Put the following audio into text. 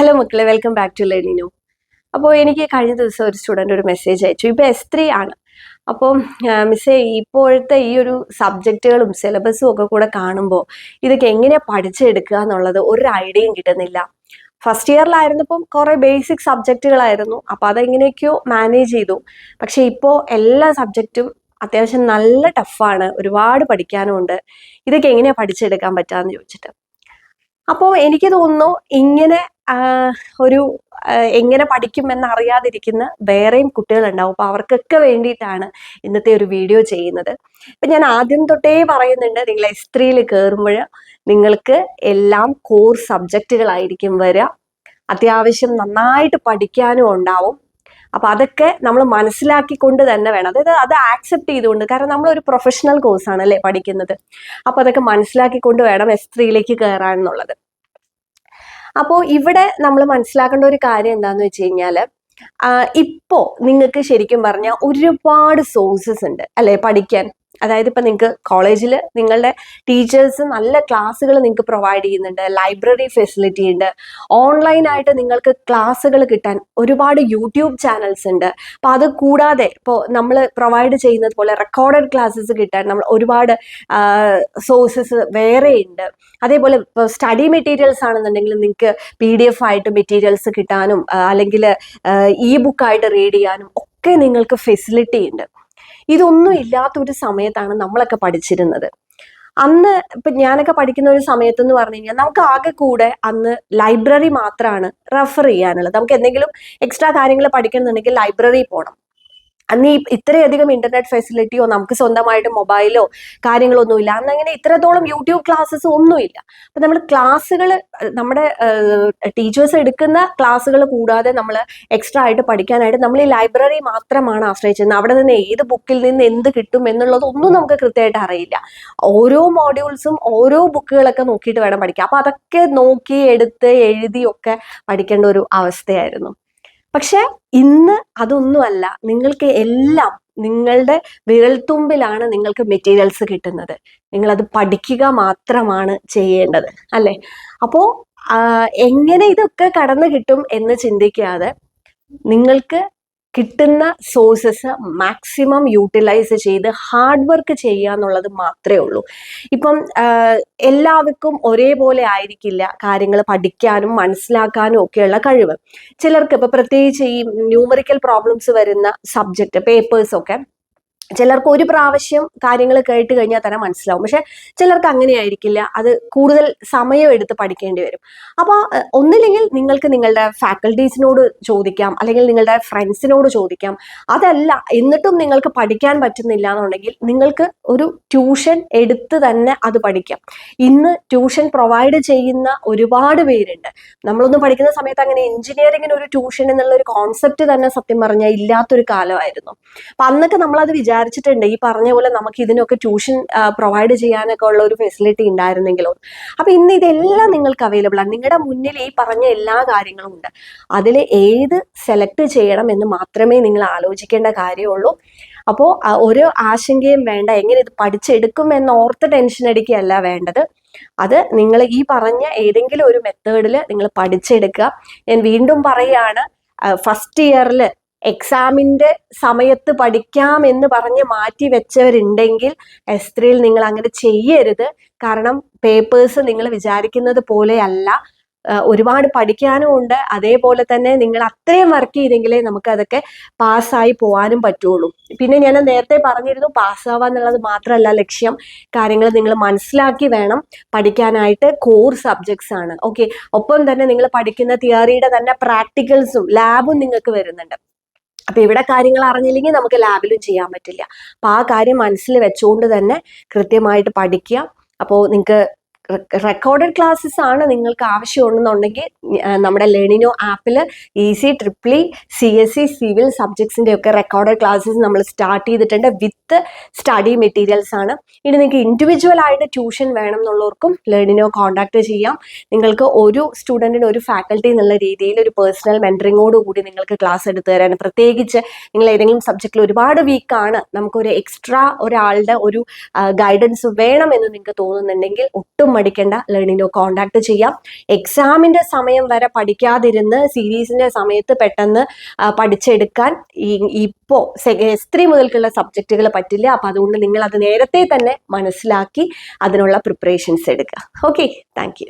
Hello മക്കളെ welcome back to ലേണിനു അപ്പോൾ എനിക്ക് കഴിഞ്ഞ ദിവസം ഒരു സ്റ്റുഡന്റ് ഒരു മെസ്സേജ് അയച്ചു. ഇപ്പോൾ എസ് ത്രീ ആണ്. അപ്പോൾ മിസ്സേ ഇപ്പോഴത്തെ ഈ ഒരു സബ്ജക്റ്റുകളും സിലബസും ഒക്കെ കൂടെ കാണുമ്പോൾ ഇതൊക്കെ എങ്ങനെയാണ് പഠിച്ചെടുക്കുക എന്നുള്ളത് ഒരു ഐഡിയയും കിട്ടുന്നില്ല. ഫസ്റ്റ് ഇയറിലായിരുന്നപ്പം കുറേ ബേസിക് സബ്ജക്റ്റുകളായിരുന്നു അപ്പോൾ അതെങ്ങനെയൊക്കെയോ മാനേജ് ചെയ്തു. പക്ഷേ ഇപ്പോൾ എല്ലാ സബ്ജക്റ്റും അത്യാവശ്യം നല്ല ടഫാണ് ഒരുപാട് പഠിക്കാനുമുണ്ട് ഇതൊക്കെ എങ്ങനെയാണ് പഠിച്ചെടുക്കാൻ പറ്റാന്ന് ചോദിച്ചിട്ട്. അപ്പോൾ എനിക്ക് തോന്നുന്നു ഇങ്ങനെ ഒരു എങ്ങനെ പഠിക്കുമെന്ന് അറിയാതിരിക്കുന്ന വേറെയും കുട്ടികളുണ്ടാവും. അപ്പോൾ അവർക്കൊക്കെ വേണ്ടിയിട്ടാണ് ഇന്നത്തെ ഒരു വീഡിയോ ചെയ്യുന്നത്. ഇപ്പം ഞാൻ ആദ്യം തൊട്ടേ പറയുന്നുണ്ട് നിങ്ങൾ എസ് ത്രീയിൽ കയറുമ്പോൾ നിങ്ങൾക്ക് എല്ലാം കോർ സബ്ജക്റ്റുകളായിരിക്കും വരിക അത്യാവശ്യം നന്നായിട്ട് പഠിക്കാനും ഉണ്ടാവും. അപ്പൊ അതൊക്കെ നമ്മൾ മനസ്സിലാക്കിക്കൊണ്ട് തന്നെ വേണം. അതായത് അത് ആക്സെപ്റ്റ് ചെയ്തുകൊണ്ട് കാരണം നമ്മൾ ഒരു പ്രൊഫഷണൽ കോഴ്സാണ് അല്ലേ പഠിക്കുന്നത്. അപ്പൊ അതൊക്കെ മനസ്സിലാക്കിക്കൊണ്ട് വേണം എസ് ത്രീയിലേക്ക് കയറാൻ എന്നുള്ളത്. അപ്പോൾ ഇവിടെ നമ്മൾ മനസ്സിലാക്കേണ്ട ഒരു കാര്യം എന്താണെന്ന് വെച്ച് കഴിഞ്ഞാൽ ഇപ്പോൾ നിങ്ങൾക്ക് ശരിക്കും പറഞ്ഞാൽ ഒരുപാട് സോഴ്സസ് ഉണ്ട്. അല്ലേ? പഠിക്കാൻ. അതായത് ഇപ്പം നിങ്ങൾക്ക് കോളേജിൽ നിങ്ങളുടെ ടീച്ചേഴ്സ് നല്ല ക്ലാസ്സുകൾ നിങ്ങൾക്ക് പ്രൊവൈഡ് ചെയ്യുന്നുണ്ട് ലൈബ്രറി ഫെസിലിറ്റി ഉണ്ട് ഓൺലൈനായിട്ട് നിങ്ങൾക്ക് ക്ലാസ്സുകൾ കിട്ടാൻ ഒരുപാട് യൂട്യൂബ് ചാനൽസ് ഉണ്ട്. അപ്പോൾ അത് കൂടാതെ ഇപ്പോൾ നമ്മൾ പ്രൊവൈഡ് ചെയ്യുന്നത് പോലെ റെക്കോർഡഡ് ക്ലാസ്സസ് കിട്ടാൻ നമ്മൾ ഒരുപാട് സോഴ്സസ് വേറെ ഉണ്ട്. അതേപോലെ ഇപ്പോൾ സ്റ്റഡി മെറ്റീരിയൽസ് ആണെന്നുണ്ടെങ്കിൽ നിങ്ങൾക്ക് പി ഡി എഫ് ആയിട്ട് മെറ്റീരിയൽസ് കിട്ടാനും അല്ലെങ്കിൽ ഇ ബുക്കായിട്ട് റീഡ് ചെയ്യാനും ഒക്കെ നിങ്ങൾക്ക് ഫെസിലിറ്റി ഉണ്ട്. ഇതൊന്നും ഇല്ലാത്ത ഒരു സമയത്താണ് നമ്മളൊക്കെ പഠിച്ചിരുന്നത്. അന്ന് ഇപ്പൊ ഞാനൊക്കെ പഠിക്കുന്ന ഒരു സമയത്ത് എന്ന് പറഞ്ഞു കഴിഞ്ഞാൽ നമുക്ക് ആകെ കൂടെ അന്ന് ലൈബ്രറി മാത്രമാണ് റെഫർ ചെയ്യാനുള്ളത്. നമുക്ക് എന്തെങ്കിലും എക്സ്ട്രാ കാര്യങ്ങൾ പഠിക്കണമെന്നുണ്ടെങ്കിൽ ലൈബ്രറി പോകണം അന്ന് ഈ ഇത്രയധികം ഇന്റർനെറ്റ് ഫെസിലിറ്റിയോ നമുക്ക് സ്വന്തമായിട്ട് മൊബൈലോ കാര്യങ്ങളൊന്നുമില്ല അന്ന് അങ്ങനെ ഇത്രത്തോളം യൂട്യൂബ് ക്ലാസ്സസ് ഒന്നുമില്ല അപ്പൊ നമ്മൾ ക്ലാസ്സുകൾ നമ്മുടെ ടീച്ചേഴ്സ് എടുക്കുന്ന ക്ലാസ്സുകൾ കൂടാതെ നമ്മൾ എക്സ്ട്രാ ആയിട്ട് പഠിക്കാനായിട്ട് നമ്മൾ ഈ ലൈബ്രറി മാത്രമാണ് ആശ്രയിച്ചിരുന്നത്. അവിടെ നിന്ന് ഏത് ബുക്കിൽ നിന്ന് എന്ത് കിട്ടും എന്നുള്ളത് ഒന്നും നമുക്ക് കൃത്യമായിട്ട് അറിയില്ല. ഓരോ മോഡ്യൂൾസും ഓരോ ബുക്കുകളൊക്കെ നോക്കിയിട്ട് വേണം പഠിക്കാം അപ്പൊ അതൊക്കെ നോക്കി എടുത്ത് എഴുതിയൊക്കെ പഠിക്കേണ്ട ഒരു അവസ്ഥയായിരുന്നു. പക്ഷെ ഇന്ന് അതൊന്നുമല്ല. നിങ്ങൾക്ക് എല്ലാം നിങ്ങളുടെ വിരൽത്തുമ്പിലാണ് നിങ്ങൾക്ക് മെറ്റീരിയൽസ് കിട്ടുന്നത്. നിങ്ങളത് പഠിക്കുക മാത്രമാണ് ചെയ്യേണ്ടത്. അല്ലേ? അപ്പോ എങ്ങനെ ഇതൊക്കെ കടന്നു കിട്ടും എന്ന് ചിന്തിക്കാതെ നിങ്ങൾക്ക് കിട്ടുന്ന സോഴ്സസ് മാക്സിമം യൂട്ടിലൈസ് ചെയ്ത് ഹാർഡ് വർക്ക് ചെയ്യുക എന്നുള്ളത് മാത്രമേ ഉള്ളൂ. ഇപ്പം എല്ലാവർക്കും ഒരേപോലെ ആയിരിക്കില്ല കാര്യങ്ങൾ പഠിക്കാനും മനസ്സിലാക്കാനും ഒക്കെയുള്ള കഴിവ്. ചിലർക്ക് ഇപ്പൊ പ്രത്യേകിച്ച് ഈ ന്യൂമറിക്കൽ പ്രോബ്ലംസ് വരുന്ന സബ്ജക്റ്റ് പേപ്പേഴ്സ് ഒക്കെ ചിലർക്ക് ഒരു പ്രാവശ്യം കാര്യങ്ങൾ കേട്ട് കഴിഞ്ഞാൽ തന്നെ മനസ്സിലാവും. പക്ഷെ ചിലർക്ക് അങ്ങനെ ആയിരിക്കില്ല അത് കൂടുതൽ സമയം എടുത്ത് പഠിക്കേണ്ടി വരും. അപ്പോൾ ഒന്നില്ലെങ്കിൽ നിങ്ങൾക്ക് നിങ്ങളുടെ ഫാക്കൽറ്റീസിനോട് ചോദിക്കാം. അല്ലെങ്കിൽ നിങ്ങളുടെ ഫ്രണ്ട്സിനോട് ചോദിക്കാം. അതല്ല എന്നിട്ടും നിങ്ങൾക്ക് പഠിക്കാൻ പറ്റുന്നില്ല എന്നുണ്ടെങ്കിൽ നിങ്ങൾക്ക് ഒരു ട്യൂഷൻ എടുത്ത് തന്നെ അത് പഠിക്കാം. ഇന്ന് ട്യൂഷൻ പ്രൊവൈഡ് ചെയ്യുന്ന ഒരുപാട് പേരുണ്ട്. നമ്മളൊന്നും പഠിക്കുന്ന സമയത്ത് അങ്ങനെ എഞ്ചിനീയറിങ്ങിന് ഒരു ട്യൂഷൻ എന്നുള്ള ഒരു കോൺസെപ്റ്റ് തന്നെ സത്യം പറഞ്ഞാൽ ഇല്ലാത്തൊരു കാലമായിരുന്നു. അപ്പം അന്നൊക്കെ നമ്മളത് വിചാരിച്ചിട്ടുണ്ട്. ഈ പറഞ്ഞ പോലെ നമുക്ക് ഇതിനൊക്കെ ട്യൂഷൻ പ്രൊവൈഡ് ചെയ്യാനൊക്കെ ഉള്ള ഒരു ഫെസിലിറ്റി ഉണ്ടായിരുന്നെങ്കിലോ. അപ്പൊ ഇന്ന് ഇതെല്ലാം നിങ്ങൾക്ക് അവൈലബിൾ ആണ്. നിങ്ങളുടെ മുന്നിൽ ഈ പറഞ്ഞ എല്ലാ കാര്യങ്ങളും ഉണ്ട്. അതിൽ ഏത് സെലക്ട് ചെയ്യണം എന്ന് മാത്രമേ നിങ്ങൾ ആലോചിക്കേണ്ട കാര്യമുള്ളൂ. അപ്പോൾ ഒരു ആശങ്കയും വേണ്ട. എങ്ങനെ ഇത് പഠിച്ചെടുക്കും എന്ന് ഓർത്ത് ടെൻഷൻ അടിക്കുകയല്ല വേണ്ടത്. അത് നിങ്ങൾ ഈ പറഞ്ഞ ഏതെങ്കിലും ഒരു മെത്തേഡിൽ നിങ്ങൾ പഠിച്ചെടുക്കുക. ഞാൻ വീണ്ടും പറയുകയാണ് ഫസ്റ്റ് ഇയറിൽ എക്സാമിന്റെ സമയത്ത് പഠിക്കാം എന്ന് പറഞ്ഞ് മാറ്റി വെച്ചവരുണ്ടെങ്കിൽ എസ് ത്രീയിൽ നിങ്ങൾ അങ്ങനെ ചെയ്യരുത്. കാരണം പേപ്പേഴ്സ് നിങ്ങൾ വിചാരിക്കുന്നത് പോലെയല്ല. ഒരുപാട് പഠിക്കാനും ഉണ്ട്. അതേപോലെ തന്നെ നിങ്ങൾ അത്രയും വർക്ക് ചെയ്തെങ്കിലേ നമുക്ക് അതൊക്കെ പാസ്സായി പോകാനും പറ്റുള്ളൂ. പിന്നെ ഞാൻ നേരത്തെ പറഞ്ഞിരുന്നു പാസ്സാവുക എന്നുള്ളത് മാത്രമല്ല ലക്ഷ്യം. കാര്യങ്ങൾ നിങ്ങൾ മനസ്സിലാക്കി വേണം പഠിക്കാനായിട്ട് കോർ സബ്ജക്ട്സ് ആണ്. ഓക്കെ ഒപ്പം തന്നെ നിങ്ങൾ പഠിക്കുന്ന തിയറിയുടെ തന്നെ പ്രാക്ടിക്കൽസും ലാബും നിങ്ങൾക്ക് വരുന്നുണ്ട്. അപ്പൊ ഇവിടെ കാര്യങ്ങൾ അറിഞ്ഞില്ലെങ്കിൽ നമുക്ക് ലാബിലും ചെയ്യാൻ പറ്റില്ല. അപ്പൊ ആ കാര്യം മനസ്സിൽ വെച്ചുകൊണ്ട് തന്നെ കൃത്യമായിട്ട് പഠിക്കുക. അപ്പോൾ നിങ്ങൾക്ക് റെക്കോർഡഡ് ക്ലാസ്സസ് ആണ് നിങ്ങൾക്ക് ആവശ്യമുണ്ടെന്നുണ്ടെങ്കിൽ നമ്മുടെ ലേണിനോ ആപ്പിൽ easy triple C S C civil സബ്ജക്ട്സിന്റെ ഒക്കെ റെക്കോർഡഡ് ക്ലാസ്സസ് നമ്മൾ സ്റ്റാർട്ട് ചെയ്തിട്ടുണ്ട് വിത്ത് സ്റ്റഡി മെറ്റീരിയൽസ് ആണ്. ഇനി നിങ്ങൾക്ക് ഇൻഡിവിജ്വൽ ആയിട്ട് ട്യൂഷൻ വേണം എന്നുള്ളവർക്കും ലേണിനോ കോൺടാക്ട് ചെയ്യാം. നിങ്ങൾക്ക് ഒരു സ്റ്റുഡന്റിന് ഒരു ഫാക്കൽറ്റി എന്നുള്ള രീതിയിൽ ഒരു പേഴ്സണൽ മെന്ററിങ്ങോട് കൂടി നിങ്ങൾക്ക് ക്ലാസ് എടുത്തു തരാൻ. പ്രത്യേകിച്ച് നിങ്ങൾ ഏതെങ്കിലും സബ്ജക്റ്റിൽ ഒരുപാട് വീക്കാണ് നമുക്കൊരു എക്സ്ട്രാ ഒരാളുടെ ഒരു ഗൈഡൻസ് വേണം എന്ന് നിങ്ങൾക്ക് തോന്നുന്നുണ്ടെങ്കിൽ ഒട്ടും മടിക്കേണ്ട ലേണിനോ കോണ്ടാക്ട് ചെയ്യാം. എക്സാമിന്റെ സമയം വരെ പഠിക്കാതിരുന്ന് സീരീസിന്റെ സമയത്ത് പെട്ടെന്ന് പഠിച്ചെടുക്കാൻ ഇപ്പോൾ എസ് ത്രീ മുതൽക്കുള്ള സബ്ജക്റ്റുകൾ പറ്റില്ല. അപ്പം അതുകൊണ്ട് നിങ്ങൾ അത് നേരത്തെ തന്നെ മനസ്സിലാക്കി അതിനുള്ള പ്രിപ്പറേഷൻസ് എടുക്കുക. Okay thank